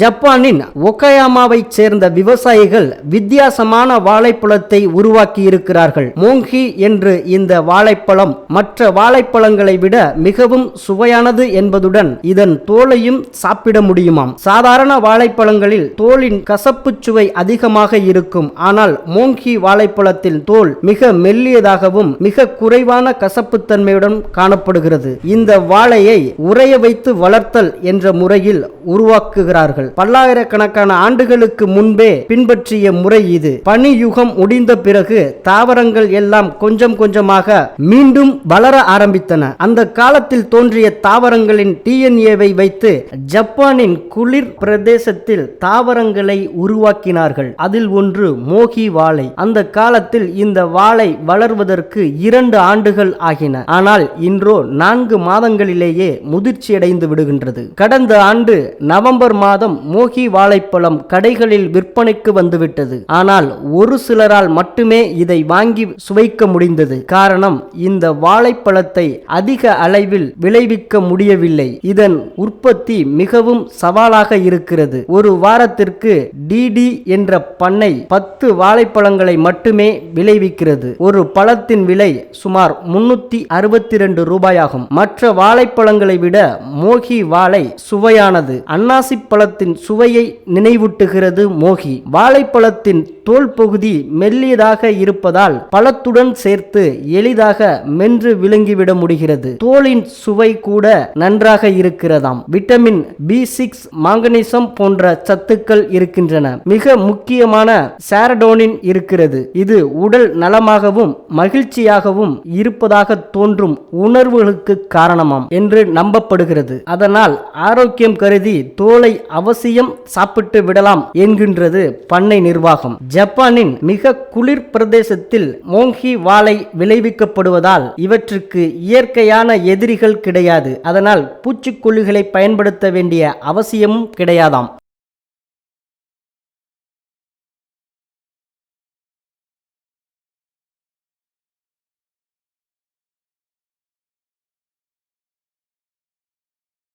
ஜப்பானின் ஒகயாமாவைச் சேர்ந்த விவசாயிகள் வித்தியாசமான வாழைப்பழத்தை உருவாக்கி இருக்கிறார்கள் மோங்கி என்று இந்த வாழைப்பழம் மற்ற வாழைப்பழங்களை விட மிகவும் சுவையானது என்பதுடன் இதன் தோலையும் சாப்பிட முடியுமாம். சாதாரண வாழைப்பழங்களில் தோலின் கசப்புச் சுவை அதிகமாக இருக்கும். ஆனால் மோங்கி வாழைப்பழத்தில் தோல் மிக மெல்லியதாகவும் மிக குறைவான கசப்புத்தன்மையுடன் காணப்படுகிறது. இந்த வாழையை உறைய வைத்து வளர்த்தல் என்ற முறையில் உருவாக்குகிறார்கள். பல்லாயிரக்கணக்கான ஆண்டுகளுக்கு முன்பே பின்பற்றிய முறை இது. பனி யுகம் முடிந்த பிறகு தாவரங்கள் எல்லாம் கொஞ்சம் கொஞ்சமாக மீண்டும் வளர ஆரம்பித்தன. அந்த காலத்தில் தோன்றிய தாவரங்களின் டிஎன்ஏவை வைத்து ஜப்பானின் குளிர் பிரதேசத்தில் தாவரங்களை உருவாக்கினார்கள். அதில் ஒன்று மோகி வாழை. அந்த காலத்தில் இந்த வாழை வளர்வதற்கு இரண்டு ஆண்டுகள் ஆகின. ஆனால் இன்றோ நான்கு மாதங்களிலேயே முதிர்ச்சியடைந்து விடுகின்றது. கடந்த ஆண்டு நவம்பர் மாதம் மோகி வாழைப்பழம் கடைகளில் விற்பனைக்கு வந்துவிட்டது. ஆனால் ஒரு சிலரால் மட்டுமே இதை வாங்கி சுவைக்க முடிந்தது. காரணம் இந்த வாழைப்பழத்தை அதிக அளவில் விளைவிக்க முடியவில்லை. இதன் உற்பத்தி மிகவும் சவாலாக இருக்கிறது. ஒரு வாரத்திற்கு டிடி என்ற பண்ணை பத்து வாழைப்பழங்களை மட்டுமே விளைவிக்கிறது. ஒரு பழத்தின் விலை சுமார் முன்னூத்தி அறுபத்தி ரெண்டு ரூபாயாகும். மற்ற வாழைப்பழங்களை விட மோகி வாழை சுவையானது. அன்னாசி பழத்தின் சுவையை நினைவூட்டுகிறது மோகி. வாழைப்பழத்தின் தோல் பகுதி மெல்லியதாக இருப்பதால் பழத்துடன் சேர்த்து எளிதாக மென்று விழுங்கிவிட முடிகிறது. தோலின் சுவை கூட நன்றாக இருக்கிறதாம். விட்டமின் பி சிக்ஸ் மாங்கனீசம் போன்ற சத்துக்கள் இருக்கின்றன. மிக முக்கியமான சாரடோனின் இருக்கிறது. இது உடல் நலமாகவும் மகிழ்ச்சியாகவும் இருப்பதாக தோன்றும் உணர்வுகளுக்கு காரணமாம் என்று நம்பப்படுகிறது. அதனால் ஆரோக்கியம் கருதி தோலை அவ அவசியம் சாப்பிட்டு விடலாம் என்கின்றது பண்ணை நிர்வாகம். ஜப்பானின் மிக குளிர் பிரதேசத்தில் மோங்கி வாழை விளைவிக்கப்படுவதால் இவற்றுக்கு இயற்கையான எதிரிகள் கிடையாது. அதனால் பூச்சிக்கொல்லிகளை பயன்படுத்த வேண்டிய அவசியமும் கிடையாதாம்.